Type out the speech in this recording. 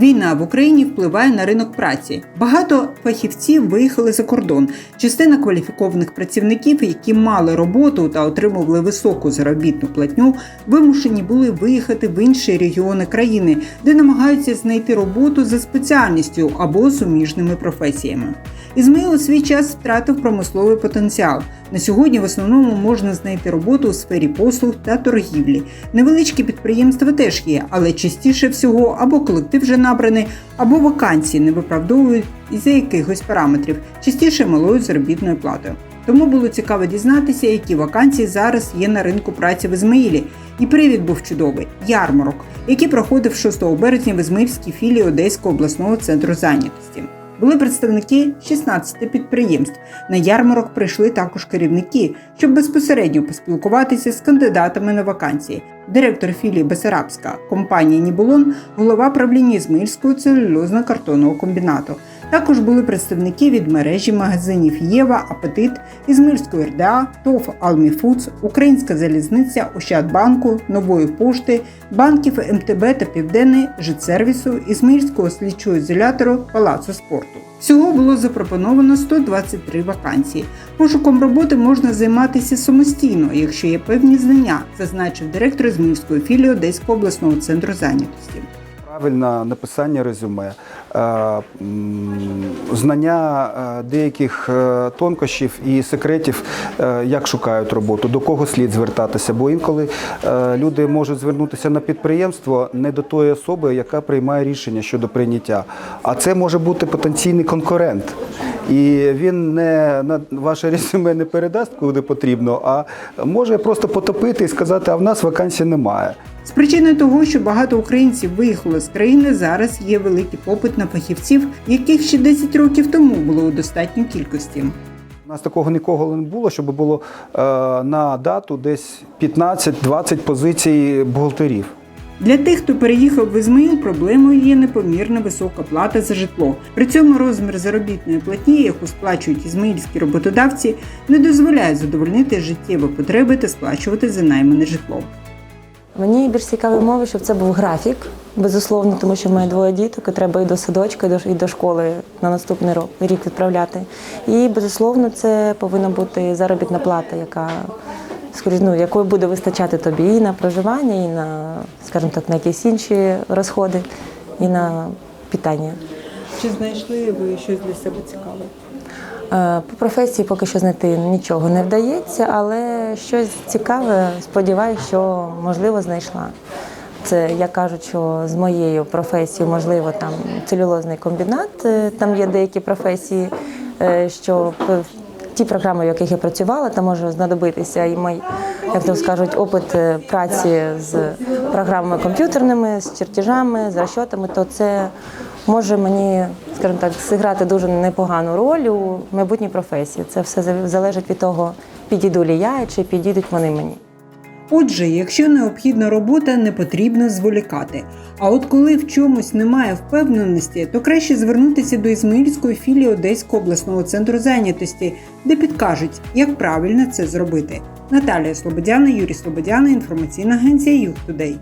Війна в Україні впливає на ринок праці. Багато фахівців виїхали за кордон. Частина кваліфікованих працівників, які мали роботу та отримували високу заробітну платню, вимушені були виїхати в інші регіони країни, де намагаються знайти роботу за спеціальністю або суміжними професіями. Ізмаїл у свій час втратив промисловий потенціал. На сьогодні в основному можна знайти роботу у сфері послуг та торгівлі. Невеличкі підприємства теж є, але частіше всього або колектив вже набраний, або вакансії не виправдовують із-за якихось параметрів, частіше малою заробітною платою. Тому було цікаво дізнатися, які вакансії зараз є на ринку праці в Ізмаїлі. І привід був чудовий ярмарок, який проходив 6 березня в Ізмаїльській філії Одеського обласного центру зайнятості. Були представники 16 підприємств. На ярмарок прийшли також керівники, щоб безпосередньо поспілкуватися з кандидатами на вакансії. Директор філії Бесарабська компанії Нібулон, голова правління Ізмаїльського целюлозно-картонного комбінату. Також були представники від мережі магазинів Єва, Апетит, Ізмаїльської РДА, ТОВ Алміфудс, Українська залізниця, Ощадбанку, Нової пошти, банків МТБ та Південний Житсервісу, Ізмаїльського слідчого ізолятору Палацу спорту. Всього було запропоновано 123 вакансії. Пошуком роботи можна займатися самостійно, якщо є певні знання, зазначив директор Ізмаїльської філії Одеського обласного центру зайнятості. Правильне написання резюме, е, знання е, деяких е, тонкощів і секретів, як шукають роботу, до кого слід звертатися. Бо інколи люди можуть звернутися на підприємство не до тої особи, яка приймає рішення щодо прийняття. А це може бути потенційний конкурент. І він не на ваше резюме не передасть, куди потрібно, а може просто потопити і сказати, а в нас вакансій немає. З причиною того, що багато українців виїхали з країни, зараз є великий попит на фахівців, яких ще 10 років тому було у достатній кількості. У нас такого ніколи не було, щоб було е, на дату десь 15-20 позицій бухгалтерів. Для тих, хто переїхав в Ізмаїл, проблемою є непомірна висока плата за житло. При цьому розмір заробітної платні, яку сплачують ізмаїльські роботодавці, не дозволяє задовольнити життєві потреби та сплачувати за наймане житло. Мені більш цікаві мови, щоб це був графік, безусловно, тому що мене двоє діток, і треба і до садочка, до, і до школи на наступний рік відправляти. І безусловно, це повинна бути заробітна плата, яка скоріш, ну, якої буде вистачати тобі і на проживання, і на, скажімо так, на якісь інші розходи, і на питання. Чи знайшли ви щось для себе цікаве? Е, По професії поки що знайти нічого не вдається, але щось цікаве, сподіваюся, що можливо знайшла. Це як кажуть, що з моєю професією, можливо, там целюлозний комбінат, е, там є деякі професії, е, що ті програми, в яких я працювала, там може знадобитися і мій, як то скажуть, опит е, праці з програмами комп'ютерними, з чертежами, з розчотами, то це може мені, скажімо так, зіграти дуже непогану роль у майбутній професії. Це все за- залежить від того, підійду лі я чи підійдуть вони мені. Отже, якщо необхідна робота, не потрібно зволікати. А от коли в чомусь немає впевненості, то краще звернутися до Ізмаїльської філії Одеського обласного центру зайнятості, де підкажуть, як правильно це зробити. Наталія Слободяна, Юрій Слободяна, інформаційна агенція «Юг Today.